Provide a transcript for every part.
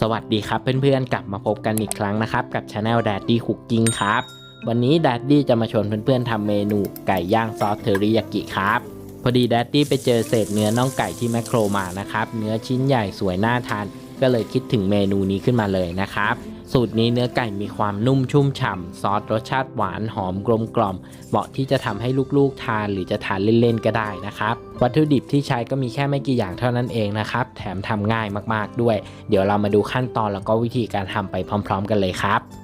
สวัสดีครับเพื่อนๆ กลับมาพบกันอีกครั้งนะครับ กับช anel Daddy Cooking ครับ วันนี้ Daddy จะมาชวนเพื่อนๆทำเมนูไก่ย่างซอสเทอริยากิครับ พอดี Daddy ไปเจอเศษเนื้อน่องไก่ที่แมคโครมานะครับ เนื้อชิ้นใหญ่สวยน่าทาน ก็เลยคิดถึงเมนูนี้ขึ้นมาเลยนะครับ สูตรนี้เนื้อไก่มีความนุ่มชุ่มฉ่ำซอสรสชาติหวานหอมกลมกล่อม เหมาะที่จะทำให้ลูกๆทานหรือจะทานเล่นๆก็ได้นะครับ วัตถุดิบที่ใช้ก็มีแค่ไม่กี่อย่างเท่านั้นเองนะครับ แถมทำง่ายมากๆด้วย เดี๋ยวเรามาดูขั้นตอนแล้วก็วิธีการทำไปพร้อม ๆ กันเลยครับ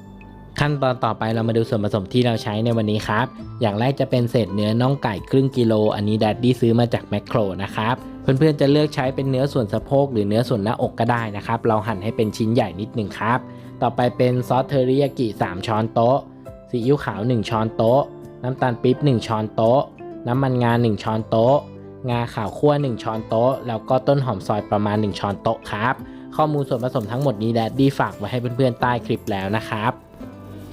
ขั้นตอนต่อไปเรามาดูส่วนผสมที่เราใช้ในวันนี้ครับ อย่างแรกจะเป็นเศษเนื้อน่องไก่ครึ่งกิโล อันนี้แดดดี้ซื้อมาจากแมคโครนะครับ เพื่อนๆจะเลือกใช้เป็นเนื้อส่วนสะโพกหรือเนื้อส่วนหน้าอกก็ได้นะครับ เราหั่นให้เป็นชิ้นใหญ่นิดหนึ่งครับ ต่อไปเป็นซอสเทอริยากิ 3 ช้อนโต๊ะ ซีอิ๊วขาว 1 ช้อนโต๊ะ น้ำตาลปี๊บ 1 ช้อนโต๊ะ น้ำมันงา 1 ช้อนโต๊ะ งาขาวคั่ว 1 ช้อนโต๊ะ แล้วก็ต้นหอมซอยประมาณ 1 ช้อนโต๊ะครับ ข้อมูลส่วนผสมทั้งหมดนี้แดดดี้ฝากไว้ให้เพื่อนๆใต้คลิปแล้วนะครับ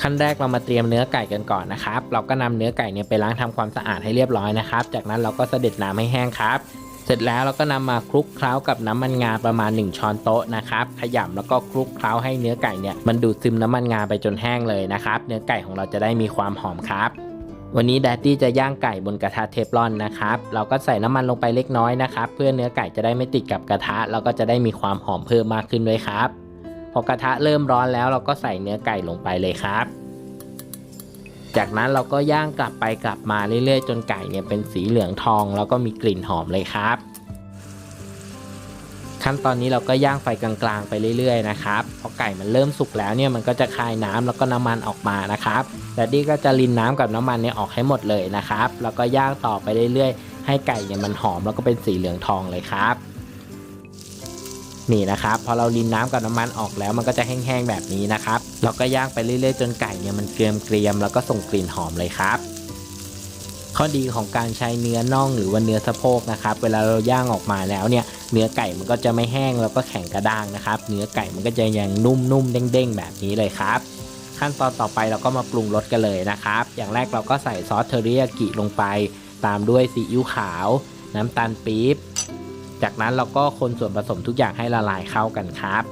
ขั้นแรกเรามาเตรียมเนื้อไก่กันก่อนนะครับ เราก็นำเนื้อไก่เนี่ยไปล้างทำความสะอาดให้เรียบร้อยนะครับ จากนั้นเราก็เสด็จน้ำให้แห้งครับ เสร็จแล้วเราก็นำมาคลุกเคล้ากับน้ำมันงาประมาณ 1 ช้อนโต๊ะนะครับ ขยำแล้วก็คลุกเคล้าให้เนื้อไก่เนี่ยมันดูดซึมน้ำมันงาไปจนแห้งเลยนะครับ เนื้อไก่ของเราจะได้มีความหอมครับวันนี้แดดดี้จะย่างไก่บนกระทะเทฟลอนนะครับ เราก็ใส่น้ำมันลงไปเล็กน้อยนะครับ เพื่อเนื้อไก่จะได้ไม่ติดกับกระทะ แล้วก็จะได้มีความหอมเพิ่มมากขึ้นด้วยครับ พอกระทะเริ่มร้อนแล้วเราก็ใส่เนื้อไก่ลงไปเลยครับ จากนั้นเราก็ย่างกลับไปกลับมาเรื่อยๆ จนไก่เนี่ยเป็นสีเหลืองทอง แล้วก็มีกลิ่นหอมเลยครับ ขั้นตอนนี้เราก็ย่างไฟกลางๆไปเรื่อยๆนะครับพอไก่มันเริ่มสุกแล้วเนี่ยมันก็จะคายน้ำแล้วก็น้ำมันออกมานะครับแดดดี้ก็จะรินน้ำกับน้ำมันเนี่ยออกให้หมดเลยนะครับ แล้วก็ย่างต่อไปเรื่อยๆ ให้ไก่เนี่ยมันหอมแล้วก็เป็นสีเหลืองทองเลยครับ นี่นะครับพอเรารินน้ำกับน้ำมันออกแล้ว มันก็จะแห้งๆแบบนี้นะครับเราก็ย่างไปเรื่อยๆจนไก่เนี่ยมันเกรียมเกรียมๆแล้วก็ส่งกลิ่นหอมเลยครับข้อดีของการใช้เนื้อน่องหรือว่าเนื้อสะโพกนะครับ เวลาเราย่างออกมาแล้วเนี่ย เนื้อไก่มันก็จะไม่แห้งแล้วก็แข็งกระด้างนะครับ เนื้อไก่มันก็จะยังนุ่มๆเด้งๆ แบบนี้เลยครับ ขั้นตอนต่อไปเราก็มาปรุงรสกันเลยนะครับ อย่างแรกเราก็ใส่ซอสเทอริยากิลงไป ตามด้วยซีอิ๊วขาว น้ำตาลปี๊บ จากนั้นเราก็คนส่วนผสมทุกอย่างให้ละลายเข้ากันครับ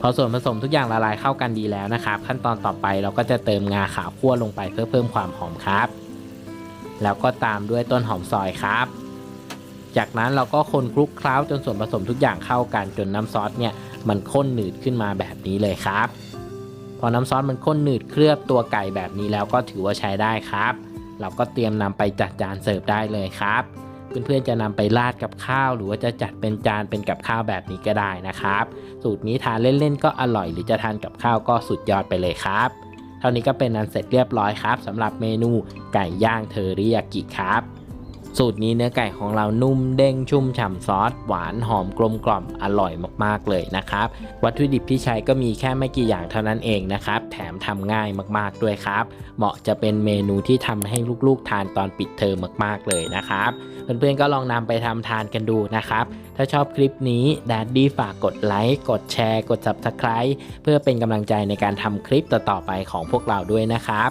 พอส่วนผสมทุกอย่างละลายเข้ากันดีแล้วนะครับ ขั้นตอนต่อไปเราก็จะเติมงาขาวคั่วลงไปเพื่อเพิ่มความหอมครับ แล้วก็ตามด้วยต้นหอมซอยครับ จากนั้นเราก็คนคลุกเคล้าจนส่วนผสมทุกอย่างเข้ากันจนน้ำซอสเนี่ยมันข้นหนืดขึ้นมาแบบนี้เลยครับ พอน้ำซอสมันข้นหนืดเคลือบตัวไก่แบบนี้แล้วก็ถือว่าใช้ได้ครับ เราก็เตรียมนำไปจัดจานเสิร์ฟได้เลยครับ เพื่อนๆจะนำไปราดกับข้าว หรือว่าจะจัดเป็นจานเป็นกับข้าวแบบนี้ก็ได้นะครับ สูตรนี้ทานเล่นๆก็อร่อย หรือจะทานกับข้าวก็สุดยอดไปเลยครับ เท่านี้ก็เป็นอันเสร็จเรียบร้อยครับสำหรับเมนูไก่ย่างเทอริยากิครับ สูตรนี้เนื้อไก่ของเรานุ่มเด้งชุ่มฉ่ำซอส หวานหอมกลมกล่อมอร่อยมากๆเลยนะครับ วัตถุดิบที่ใช้ก็มีแค่ไม่กี่อย่างเท่านั้นเองนะครับ แถมทำง่ายมากๆด้วยครับ เหมาะจะเป็นเมนูที่ทำให้ลูกๆ ทานตอนปิดเทอมมากๆเลยนะครับ เพื่อนๆก็ลองนำไปทำทานกันดูนะครับ ถ้าชอบคลิปนี้แดดดี้ฝากกดไลค์กดแชร์ กด Subscribe เพื่อเป็นกำลังใจในการทำคลิปต่อๆไปของพวกเราด้วยนะครับ